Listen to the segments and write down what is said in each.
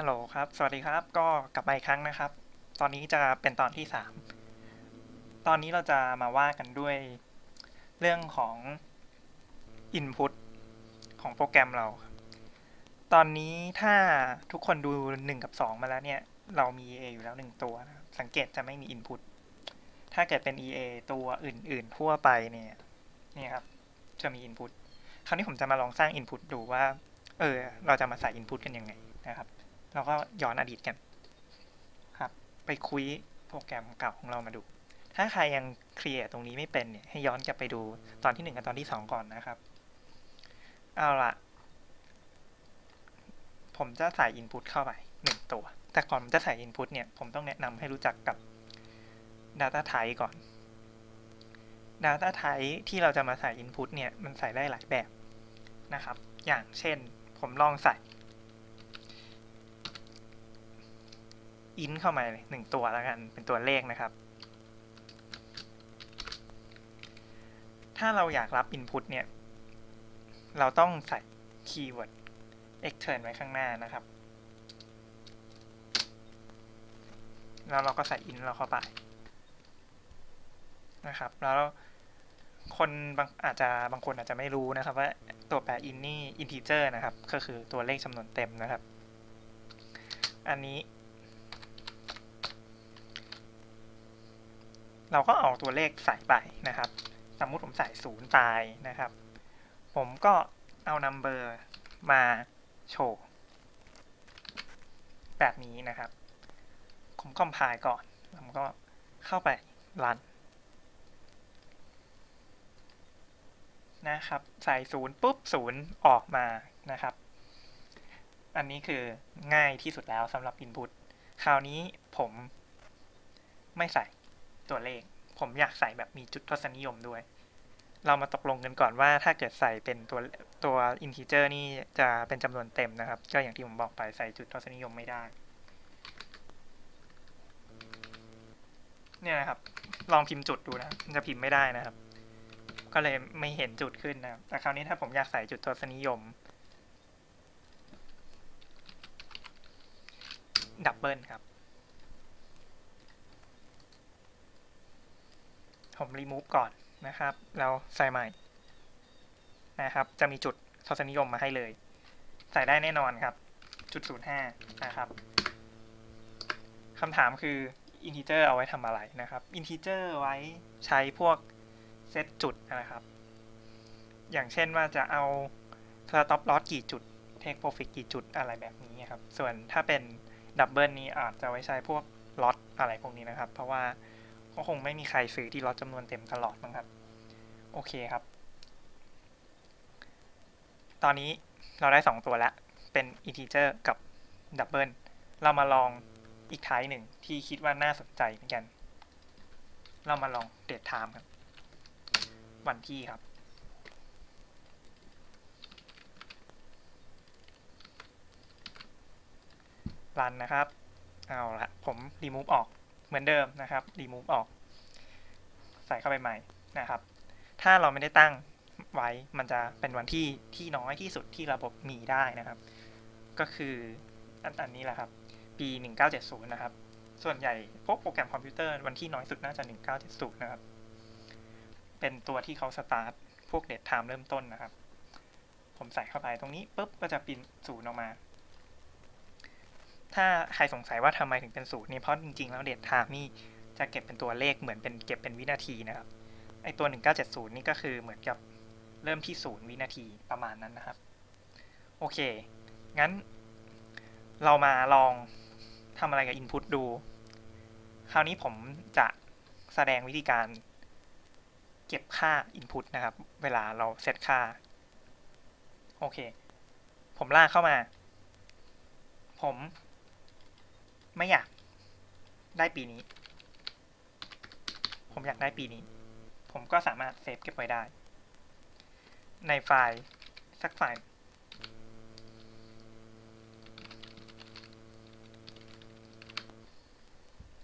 ฮัลโหลครับ สวัสดีครับ ก็กลับมาอีกครั้งนะครับ ตอนนี้จะเป็นตอนที่สาม ตอนนี้เราจะมาว่ากันด้วยเรื่องของ Input ของโปรแกรมเรา ตอนนี้ถ้าทุกคนดู1กับ2มาแล้วเนี่ย เรามี EA อยู่แล้ว1ตัวนะสังเกตจะไม่มี Input ถ้าเกิดเป็น EA ตัวอื่น ๆ ทั่วไปเนี่ยนี่ครับ จะมี Input คราวนี้ผมจะมาลองสร้าง Input ดูว่า เออ เราจะมาใส่ Input กันยังไงนะครับ เราก็ย้อนอดีตกันครับ ไปคุยโปรแกรมเก่าของเรามาดู ถ้าใครยังเคลียร์ตรงนี้ไม่เป็นเนี่ยให้ย้อนกลับไปดูตอนที่หนึ่งกับตอนที่สองก่อนนะครับ เอาละผมจะใส่ Input เข้าไปหนึ่งตัว แต่ก่อนผมจะใส่ Input เนี่ย ผมต้องแนะนำให้รู้จักกับ Data Type ก่อน Data Type ที่เราจะมาใส่ Input เนี่ย มันใส่ได้หลายแบบนะครับ อย่างเช่น ผมลองใส่ int เข้ามาหนึ่งตัวแล้วกันเป็นตัวเลขนะครับ ถ้าเราอยากรับ input เนี่ย เราต้องใส่ keyword extern ไว้ข้างหน้านะครับ แล้วเราก็ใส่ in เราเข้าไปนะครับ แล้วคนบางอาจจะบางคนอาจจะไม่รู้นะครับ ว่าตัวแปร in นี่ integer นะครับ ก็คือตัวเลขจำนวนเต็มนะครับ อันนี้ เราก็เอาตัวเลขใส่ไปนะครับ สมมุติผมใส่ศูนย์ไปนะครับ ผมก็เอา number มาโชว์แบบนี้นะครับ ผมคอมไพล์ก่อนผมก็เข้าไปรันนะครับ ใส่ศูนย์ปุ๊บศูนย์ออกมานะครับ อันนี้คือง่ายที่สุดแล้วสำหรับ Input คราวนี้ผมไม่ใส่ ตัวเลข ผมอยากใส่แบบมีจุดทศนิยมด้วย เรามาตกลงกันก่อนว่าถ้าเกิดใส่เป็นตัวตัว integer นี่จะเป็นจำนวนเต็มนะครับ ก็อย่างที่ผมบอกไปใส่จุดทศนิยมไม่ได้ เนี่ยนะครับ ลองพิมพ์จุดดูนะมันจะพิมพ์ไม่ได้นะครับ ก็เลยไม่เห็นจุดขึ้นนะครับ แต่คราวนี้ถ้าผมอยากใส่จุดทศนิยมดับเบิลครับ ผมรีมูฟก่อนนะครับ แล้วใส่ใหม่นะครับ จะมีจุดทศนิยมมาให้เลย ใส่ได้แน่นอนครับ จุดศูนย์ห้านะครับคำถามคือ integer เอาไว้ทำอะไรนะครับ integer ไว้ใช้พวกเซตจุดนะครับ อย่างเช่นว่าจะเอา stop loss กี่จุด take profit กี่จุดอะไรแบบนี้ครับ ส่วนถ้าเป็นดับเบิลนี้อาจจะไว้ใช้พวกลอตอะไรพวกนี้นะครับ เพราะว่า ก็คงไม่มีใครซื้อที่ล็อตจำนวนเต็มตลอดมั้งครับ โอเคครับ ตอนนี้เราได้ 2 ตัวแล้ว เป็น integer กับ double เรามาลองอีกท้ายหนึ่งที่คิดว่าน่าสนใจเหมือนกัน เรามาลอง date time ครับ วันที่ครับรันนะครับ เอาละผมรีมูฟออก เหมือนเดิมนะครับรีมูฟออก ใส่เข้าไปใหม่นะครับ ถ้าเราไม่ได้ตั้งไว้มันจะเป็นวันที่ที่น้อยที่สุดที่ระบบมีได้นะครับ ก็คืออันอันนี้แหละครับ ปี 1970 นะครับ ส่วนใหญ่พวกโปรแกรมคอมพิวเตอร์วันที่น้อยสุดน่าจะ 1970 นะครับ เป็นตัวที่เขาสตาร์ทพวกเดทไทม์เริ่มต้นนะครับ ผมใส่เข้าไปตรงนี้ปุ๊บก็จะปรินศูนย์ออกมา ถ้าใครสงสัยว่าทำไมถึงเป็นศูนย์นี่เพราะจริงๆ แล้วเดทไทม์นี่จะเก็บเป็นตัวเลขเหมือนเป็นเก็บเป็นวินาทีนะครับไอตัว 1970 นี่ก็คือเหมือนกับเริ่มที่ศูนย์วินาทีประมาณนั้นนะครับ โอเค งั้น เรามาลองทำอะไรกับ Input ดู คราวนี้ผมจะแสดงวิธีการเก็บค่า Input นะครับ เวลาเราเซตค่า โอเค ผมลากเข้ามา ผม ไม่อยาก ได้ปีนี้ ผมอยากได้ปีนี้ ผมก็สามารถเซฟเก็บไว้ได้ ในไฟล์สักไฟล์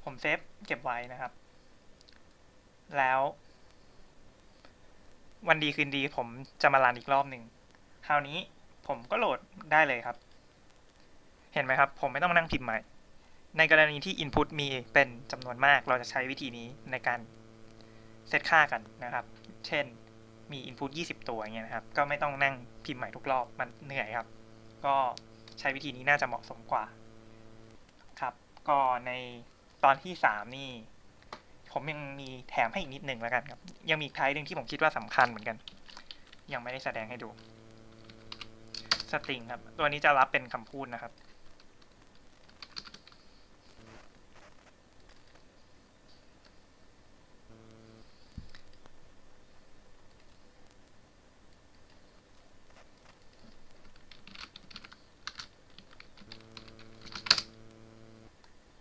ผมเซฟเก็บไว้นะครับ แล้ว วันดีคืนดีผมจะมารันอีกรอบหนึ่งคราวนี้ผมก็โหลดได้เลยครับ เห็นไหมครับ ผมไม่ต้องมานั่งพิมพ์ใหม่ ในกรณีที่ Input มีเป็นจำนวนมาก เราจะใช้วิธีนี้ในการเซตค่ากันนะครับ เช่นมี Input 20 ตัวอย่างเงี้ยนะครับ ก็ไม่ต้องนั่งพิมพ์ใหม่ทุกรอบมันเหนื่อยครับ ก็ใช้วิธีนี้น่าจะเหมาะสมกว่าครับก็ในตอนที่ 3 นี่ ผมยังมีแถมให้อีกนิดหนึ่งแล้วกันครับ ยังมีอีกไทป์หนึ่งที่ผมคิดว่าสำคัญเหมือนกัน ยังไม่ได้แสดงให้ดูสตริงครับ ตัวนี้จะรับเป็นคำพูดนะครับ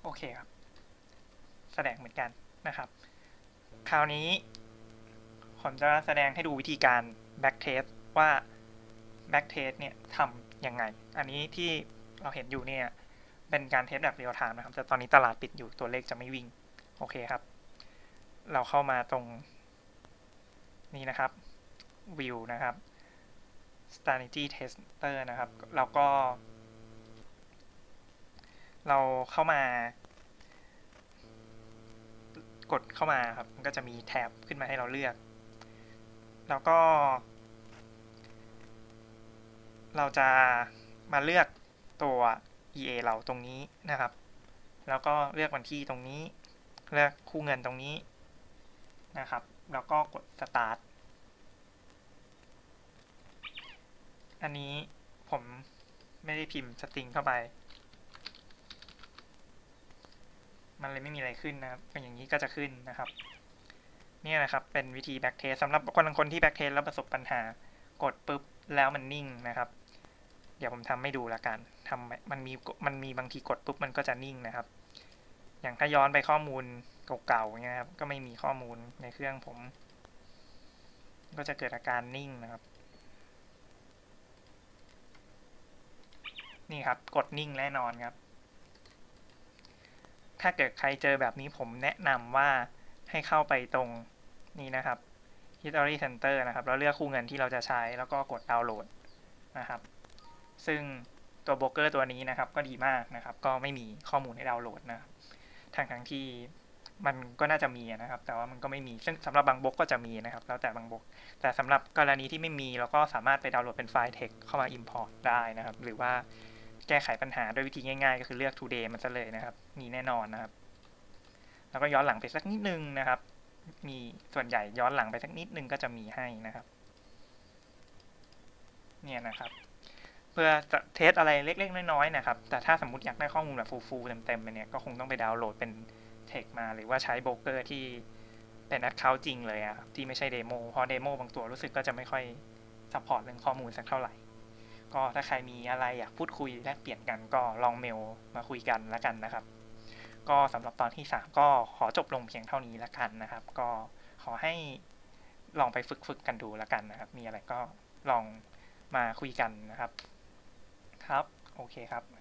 โอเคครับ แสดงเหมือนกันนะครับ คราว นี้ ผมจะแสดงให้ดูวิธีการ backtest ว่า backtest เนี่ยทำยังไง อันนี้ที่เราเห็นอยู่เนี่ย เป็นการเทสแบบเรียลไทม์นะครับ แต่ตอนนี้ตลาดปิดอยู่ตัวเลขจะไม่วิ่ง โอเคครับ เราเข้ามาตรงนี้นะครับ view นะครับ strategy tester นะครับ แล้วก็ เราเข้ามา กดเข้ามาครับ มันก็จะมีแท็บขึ้นมาให้เราเลือก แล้วก็ เราจะมาเลือกตัว EA เราตรงนี้นะครับ แล้วก็เลือกวันที่ตรงนี้ เลือกคู่เงินตรงนี้นะครับ แล้วก็กด start อันนี้ผมไม่ได้พิมพ์สตริงเข้าไป มันเลยไม่มีอะไรขึ้นนะครับอย่างนี้ก็จะขึ้นนะครับนี่นะครับ เป็นวิธี backtest สำหรับคนบางคนที่ backtest แล้วประสบปัญหากดปุ๊บแล้วมันนิ่งนะครับ เดี๋ยวผมทำให้ดูละกันทำมันมีมันมีบางทีกดปุ๊บมันก็จะนิ่งนะครับ อย่างถ้าย้อนไปข้อมูลเก่าๆเงี้ยครับก็ไม่มีข้อมูลในเครื่องผม ก็จะเกิดอาการนิ่งนะครับ นี่ครับ กดนิ่งแน่นอนครับ ถ้าเกิดใครเจอแบบนี้ผมแนะนำว่าให้เข้าไปตรงนี้นะครับ History Center นะครับ แล้วเลือกคู่เงินที่เราจะใช้แล้วก็กดดาวน์โหลดนะครับ ซึ่งตัวโบรกเกอร์ตัวนี้นะครับ ก็ดีมากนะครับ ก็ไม่มีข้อมูลให้ดาวน์โหลดนะทางทั้งที่มันก็น่าจะมีนะครับ แต่ว่ามันก็ไม่มีซึ่งสำหรับบางบล็อกก็จะมีนะครับ แล้วแต่บางบล็อก แต่สำหรับกรณีที่ไม่มีเราก็สามารถไปดาวน์โหลดเป็นไฟล์ text เข้ามา import ได้นะครับ หรือว่า แก้ไขปัญหาด้วยวิธีง่ายๆ ก็คือเลือก today มันซะเลยนะครับ มีแน่นอนนะครับ แล้วก็ย้อนหลังไปสักนิดนึงนะครับ มีส่วนใหญ่ย้อนหลังไปสักนิดนึงก็จะมีให้นะครับ เนี่ยนะครับ เพื่อจะเทสอะไรเล็กๆน้อยๆนะครับ แต่ถ้าสมมติอยากได้ข้อมูลแบบฟูลๆเต็มๆไปเนี่ยก็คงต้องไปดาวน์โหลดเป็นเทคมาหรือว่าใช้โบรกเกอร์ที่เป็นแอดเคาท์จริงเลยอะครับที่ไม่ใช่เดโมเพราะเดโมบางตัวรู้สึกก็จะไม่ค่อยซัพพอร์ตเรื่องข้อมูลสักเท่าไหร่ ก็ถ้าใครมีอะไรอยากพูดคุยแลกเปลี่ยนกันก็ลองเมลมาคุยกันแล้วกันนะครับ ก็สำหรับตอนที่ 3 ก็ขอจบลงเพียงเท่านี้แล้วกันนะครับ ก็ขอให้ลองไปฝึกฝึกกันดูแล้วกันนะครับ มีอะไรก็ลองมาคุยกันนะครับ ครับ โอเคครับครับ